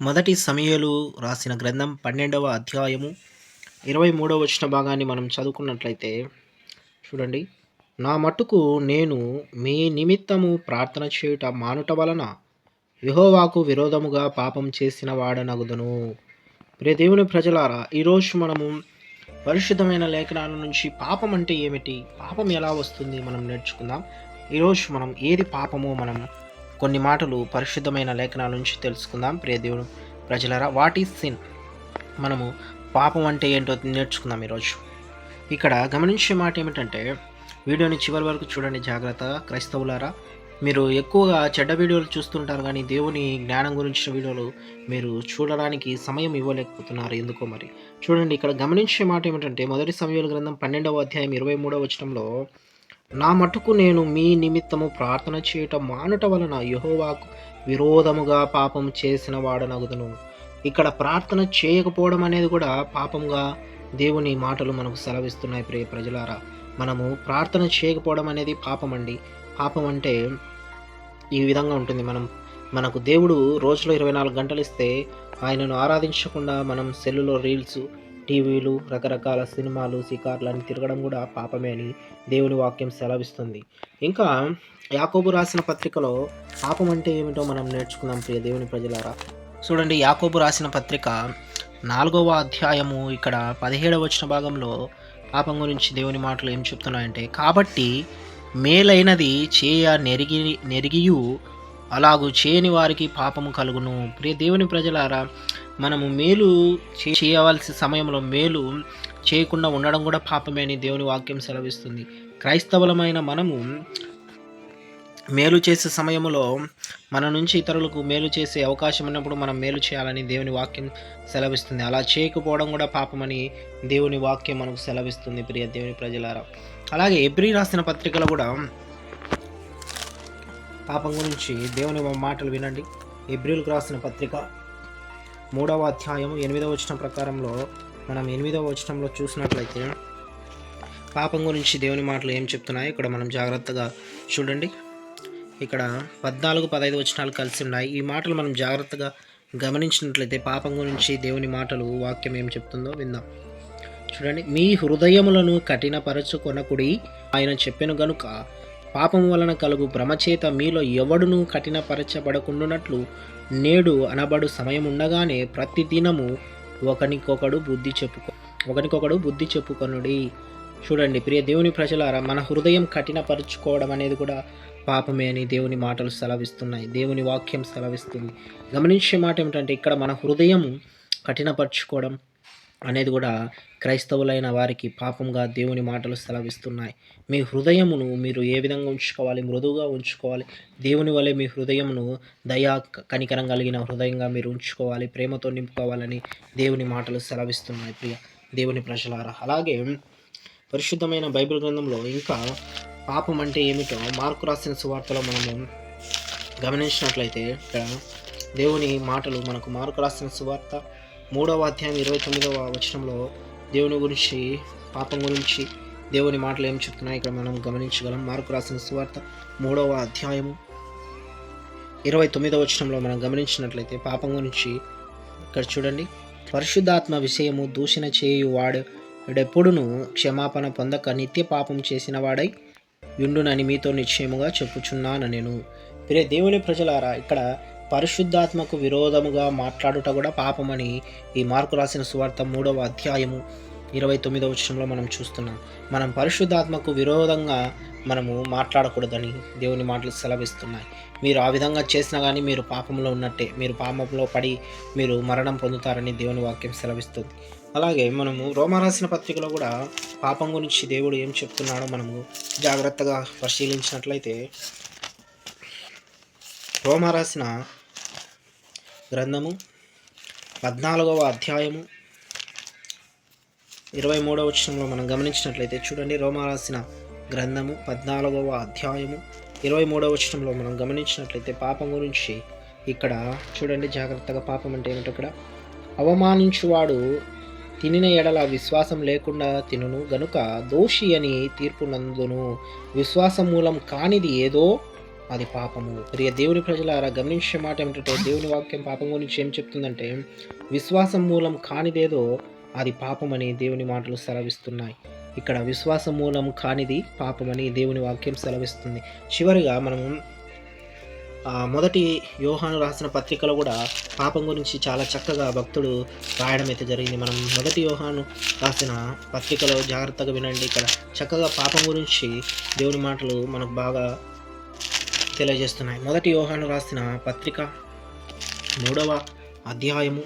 మొదటి సమయలు రాసిన గ్రంథం పన్నెండవ అధ్యాయము ఇరవై మూడవ వచ్చిన భాగాన్ని మనం చదువుకున్నట్లయితే చూడండి. నా మట్టుకు నేను మీ నిమిత్తము ప్రార్థన చేయుట మానుట వలన విహోవాకు విరోధముగా పాపం చేసిన వాడనగుదును. ప్రియ దేవుని ప్రజలారా ఈరోజు మనము పరిశుద్ధమైన లేఖనాల నుంచి పాపం అంటే ఏమిటి? పాపం ఎలా వస్తుంది? మనం నేర్చుకుందాం. ఈరోజు మనం ఏది పాపమో మనం కొన్ని మాటలు పరిశుద్ధమైన లేఖనాల నుంచి తెలుసుకుందాం. ప్రియదేవుడు ప్రజలరా వాట్ ఈజ్ సిన్ మనము పాపం అంటే ఏంటో నేర్చుకుందాం ఈరోజు. ఇక్కడ గమనించే మాట ఏమిటంటే వీడియోని చివరి వరకు చూడండి జాగ్రత్త క్రైస్తవులారా. మీరు ఎక్కువగా చెడ్డ వీడియోలు చూస్తుంటారు కానీ దేవుని జ్ఞానం గురించిన వీడియోలు మీరు చూడడానికి సమయం ఇవ్వలేకపోతున్నారు. ఎందుకో మరి? చూడండి ఇక్కడ గమనించే మాట ఏమిటంటే మొదటి సమయాల గ్రంథం పన్నెండవ అధ్యాయం ఇరవై మూడవ వచనంలో నా మటుకు నేను మీ నిమిత్తము ప్రార్థన చేయటం మానుట వలన యహోవాకు విరోధముగా పాపం చేసిన వాడనగుదును. ఇక్కడ ప్రార్థన చేయకపోవడం అనేది కూడా పాపంగా దేవుని మాటలు మనకు సెలవిస్తున్నాయి ప్రియ ప్రజలారా. మనము ప్రార్థన చేయకపోవడం అనేది పాపం అండి పాపం అంటే ఈ విధంగా ఉంటుంది. మనం మనకు దేవుడు రోజులో ఇరవై నాలుగు గంటలు ఇస్తే ఆయనను ఆరాధించకుండా మనం సెల్లులో రీల్స్ టీవీలు రకరకాల సినిమాలు షికార్లు తిరగడం కూడా పాపమే అని దేవుని వాక్యం సెలవిస్తుంది. ఇంకా యాకోబు రాసిన పత్రికలో పాపం అంటే ఏమిటో మనం నేర్చుకుందాం ప్రియ దేవుని ప్రజలారా. చూడండి యాకోబు రాసిన పత్రిక నాలుగవ అధ్యాయము ఇక్కడ పదిహేడవ వచ్చిన భాగంలో పాపం గురించి దేవుని మాటలు ఏం చెప్తున్నాయంటే కాబట్టి మేలైనది చేయ నెరిగి నెరిగియు అలాగూ చేయని వారికి పాపము కలుగును. ప్రియ దేవుని ప్రజలారా మనము మేలు చేయవలసిన సమయంలో మేలు చేయకుండా ఉండడం కూడా పాపమే అని దేవుని వాక్యం సెలవిస్తుంది. క్రైస్తవులమైన మనము మేలు చేసే సమయంలో మన నుంచి ఇతరులకు మేలు చేసే అవకాశం ఉన్నప్పుడు మనం మేలు చేయాలని దేవుని వాక్యం సెలవిస్తుంది. అలా చేయకపోవడం కూడా పాపమని దేవుని వాక్యం మనకు సెలవిస్తుంది ప్రియ దేవుని ప్రజలారా. అలాగే ఎబ్రి రాసిన పత్రికలో కూడా పాపం గురించి దేవుని మాటలు వినండి. ఎబ్రిల్కు రాసిన పత్రిక మూడవ అధ్యాయం ఎనిమిదవ వచనం ప్రకారంలో మనం ఎనిమిదవ వచనంలో చూసినట్లయితే పాపం గురించి దేవుని మాటలు ఏం చెప్తున్నాయి ఇక్కడ మనం జాగ్రత్తగా చూడండి. ఇక్కడ పద్నాలుగు పదహైదు వచనాలు కలిసి ఉన్నాయి. ఈ మాటలు మనం జాగ్రత్తగా గమనించినట్లయితే పాపం గురించి దేవుని మాటలు వాక్యం ఏం చెప్తుందో విందాం. చూడండి మీ హృదయములను కఠినపరచుకొనకుడి ఆయన చెప్పెను గనుక పాపం వలన కలుగు భ్రమచేత మీలో ఎవడునూ కఠినపరచబడకుండునట్లు నేడు అనబడు సమయం ఉండగానే ప్రతి దినము ఒకనికొకడు బుద్ధి చెప్పుకో ఒకనికొకడు బుద్ధి చెప్పుకొనుడి. చూడండి ప్రియ దేవుని ప్రజలారా మన హృదయం కఠినపరుచుకోవడం అనేది కూడా పాపమే అని దేవుని మాటలు సెలవిస్తున్నాయి దేవుని వాక్యం సెలవిస్తుంది. గమనించే మాట ఏమిటంటే ఇక్కడ మన హృదయం కఠినపరుచుకోవడం అనేది కూడా క్రైస్తవులైన వారికి పాపంగా దేవుని మాటలు సెలవిస్తున్నాయి. మీ హృదయమును మీరు ఏ విధంగా ఉంచుకోవాలి? మృదువుగా ఉంచుకోవాలి? దేవుని వలె మీ హృదయమును దయా కనికరం కలిగిన హృదయంగా మీరు ఉంచుకోవాలి ప్రేమతో నింపుకోవాలని దేవుని మాటలు సెలవిస్తున్నాయి ప్రియ దేవుని ప్రజలారా. అలాగే పరిశుద్ధమైన బైబిల్ గ్రంథంలో ఇంకా పాపం అంటే ఏమిటో మార్కు రాసిన సువార్తలో మనము గమనించినట్లయితే ఇక్కడ దేవుని మాటలు మనకు మార్కు రాసిన సువార్త మూడవ అధ్యాయం ఇరవై తొమ్మిదవ వచనంలో దేవుని గురించి పాపం గురించి దేవుని మాటలు ఏం చెప్తున్నాయి ఇక్కడ మనం గమనించగలం. మార్కు రాసిన సువార్త మూడవ అధ్యాయము ఇరవై తొమ్మిదవ వచనంలో మనం గమనించినట్లయితే పాపం గురించి ఇక్కడ చూడండి. పరిశుద్ధాత్మ విషయము దూషణ చేయు వాడు ఎప్పుడును క్షమాపణ పొందక నిత్య పాపం చేసిన వాడై యుండునని మీతో నిశ్చయముగా చెప్పుచున్నాను నేను ప్రియ దేవుని ప్రజలారా ఇక్కడ పరిశుద్ధాత్మకు విరోధముగా మాట్లాడుట కూడా పాపమని ఈ మార్కు రాసిన సువార్త మూడవ అధ్యాయము ఇరవై తొమ్మిదవ వచనంలో మనం చూస్తున్నాం. మనం పరిశుద్ధాత్మకు విరోధంగా మనము మాట్లాడకూడదని దేవుని మాటలు సెలవిస్తున్నాయి. మీరు ఆ విధంగా చేసినా కానీ మీరు పాపంలో ఉన్నట్టే మీరు పాపంలో పడి మీరు మరణం పొందుతారని దేవుని వాక్యం సెలవిస్తుంది. అలాగే మనము రోమరాసిన పత్రికలో కూడా పాపం గురించి దేవుడు ఏం చెప్తున్నాడో మనము జాగ్రత్తగా పరిశీలించినట్లయితే రోమరాసిన గ్రంథము పద్నాలుగవ అధ్యాయము ఇరవై మూడవ వచనంలో మనం గమనించినట్లయితే చూడండి రోమరాసిన గ్రంథము పద్నాలుగవ అధ్యాయము ఇరవై మూడవ వచనంలో మనం గమనించినట్లయితే పాపం గురించి ఇక్కడ చూడండి జాగ్రత్తగా పాపం అంటే ఏమిటో ఇక్కడ. అవమానించువాడు తినిన ఎడల విశ్వాసం లేకుండా తినును గనుక దోషి అని తీర్పునందును. విశ్వాసం మూలం కానిది ఏదో అది పాపము. ప్రియ దేవుని ప్రజలారా గమనించే మాట ఏమిటంటే దేవుని వాక్యం పాపం గురించి ఏం చెప్తుందంటే విశ్వాసం మూలం కానిదేదో అది పాపమని దేవుని మాటలు సెలవిస్తున్నాయి. ఇక్కడ విశ్వాసం మూలం కానిది పాపమని దేవుని వాక్యం సెలవిస్తుంది. చివరిగా మనం మొదటి యోహాను రాసిన పత్రికలో కూడా పాపం గురించి చాలా చక్కగా భక్తుడు రాయడం అయితే జరిగింది. మనం మొదటి యోహాను రాసిన పత్రికలో జాగ్రత్తగా వినండి. ఇక్కడ చక్కగా పాపం గురించి దేవుని మాటలు మనకు బాగా తెలియజేస్తున్నాయి. మొదటి యోహాను రాసిన పత్రిక మూడవ అధ్యాయము.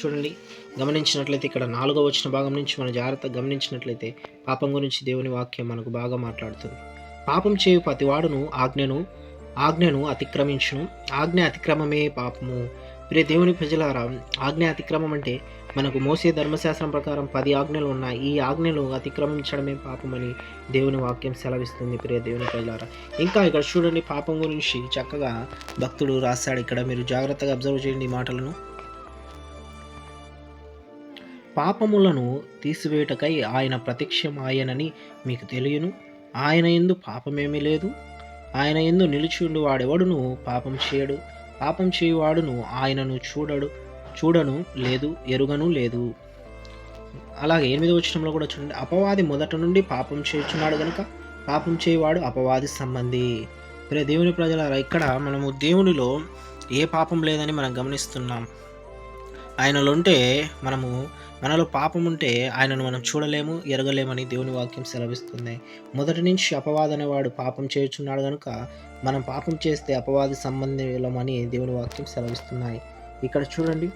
చూడండి గమనించినట్లయితే ఇక్కడ నాలుగవ వచ్చిన భాగం నుంచి మనం జాగ్రత్తగా గమనించినట్లయితే పాపం గురించి దేవుని వాక్యం మనకు బాగా మాట్లాడుతుంది. పాపం చేయు ప్రతివాడును ఆజ్ఞను ఆజ్ఞను అతిక్రమించును. ఆజ్ఞ అతిక్రమమే పాపము. ప్రియ దేవుని ప్రజలారా ఆజ్ఞ అతిక్రమం అంటే మనకు మోసే ధర్మశాస్త్రం ప్రకారం పది ఆజ్ఞలు ఉన్నాయి. ఈ ఆజ్ఞలు అతిక్రమించడమే పాపమని దేవుని వాక్యం సెలవిస్తుంది. ప్రియ దేవుని ప్రజలారా ఇంకా ఇక్కడ చూడండి పాపం గురించి చక్కగా భక్తుడు రాశాడు ఇక్కడ మీరు జాగ్రత్తగా అబ్జర్వ్ చేయండి ఈ మాటలను. పాపములను తీసివేయటకై ఆయన ప్రత్యక్షం ఆయనని మీకు తెలియను. ఆయన ఎందు పాపమేమీ లేదు. ఆయన ఎందు నిలిచి ఉండి వాడెవడును పాపం చేయడు. పాపం చేయువాడును ఆయనను చూడడు. చూడను లేదు ఎరుగను లేదు. అలాగే ఎనిమిది వచనంలో కూడా చూడండి అపవాది మొదట నుండి పాపం చేయుచున్నాడు కనుక పాపం చేయువాడు అపవాది సంబంధి. ప్రే దేవుని ప్రజల ఇక్కడ మనము దేవునిలో ఏ పాపం లేదని మనం గమనిస్తున్నాం. ఆయనలో ఉంటే మనము మనలో పాపం ఉంటే ఆయనను మనం చూడలేము ఎరగలేమని దేవుని వాక్యం సెలవిస్తుంది. మొదటి నుంచి అపవాది అనేవాడు పాపం చేయుచున్నాడు కనుక మనం పాపం చేస్తే అపవాది సంబంధులమని దేవుని వాక్యం సెలవిస్తున్నాయి. ఇక్కడ చూడండి.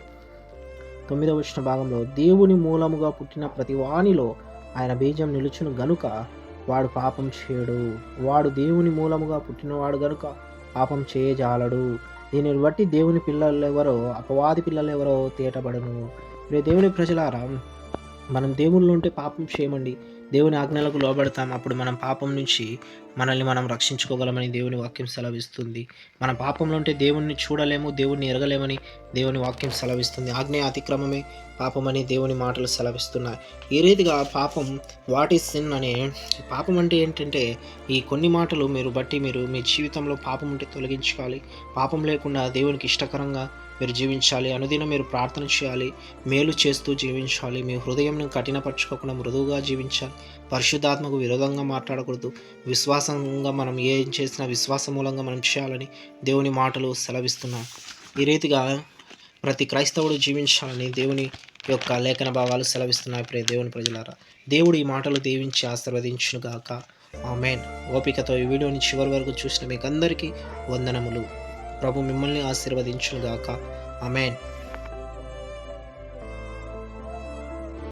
తొమ్మిదవ వచ్చిన భాగంలో దేవుని మూలముగా పుట్టిన ప్రతి వాణిలో ఆయన బీజం నిలుచును గనుక వాడు పాపం చేయడు. వాడు దేవుని మూలముగా పుట్టినవాడు గనుక పాపం చేయజాలడు. దీనిని బట్టి దేవుని పిల్లలు ఎవరో అపవాది పిల్లలు ఎవరో తేటబడను. రే దేవుని ప్రజలారా మనం దేవుళ్ళు ఉంటే పాపం చేయమండి. దేవుని ఆజ్ఞలకు లోబడతాం. అప్పుడు మనం పాపం నుంచి మనల్ని మనం రక్షించుకోగలమని దేవుని వాక్యం సెలవిస్తుంది. మన పాపంలో ఉంటే దేవుణ్ణి చూడలేము దేవుణ్ణి ఎరగలేమని దేవుని వాక్యం సెలవిస్తుంది. ఆజ్ఞ అతిక్రమమే పాపమని దేవుని మాటలు సెలవిస్తున్నాయి. ఈ రీతిగా పాపం వాట్ ఈస్ సిన్ అనే పాపం అంటే ఏంటంటే ఈ కొన్ని మాటలు మీరు బట్టి మీరు మీ జీవితంలో పాపం ఉంటే తొలగించుకోవాలి. పాపం లేకుండా దేవునికి ఇష్టకరంగా మీరు జీవించాలి. అనుదినం మీరు ప్రార్థన చేయాలి. మేలు చేస్తూ జీవించాలి. మీ హృదయంను కఠినపరచుకోకుండా మృదువుగా జీవించాలి. పరిశుద్ధాత్మకు విరోధంగా మాట్లాడకూడదు. విశ్వాస విశ్వాసంగా మనం ఏం చేసినా విశ్వాసం మూలంగా మనం చేయాలని దేవుని మాటలు సెలవిస్తున్నాం ఈ రీతిగా ప్రతి క్రైస్తవుడు జీవించాలని దేవుని యొక్క లేఖన భాగాలు సెలవిస్తున్నాయి. ప్రే దేవుని ప్రజలారా దేవుడు ఈ మాటలు దీవించి ఆశీర్వదించునుగాక. ఆమెన్. ఓపికతో ఈ వీడియోని చివరి వరకు చూసిన మీకు అందరికీ వందనములు. ప్రభు మిమ్మల్ని ఆశీర్వదించునుగాక. ఆమెన్.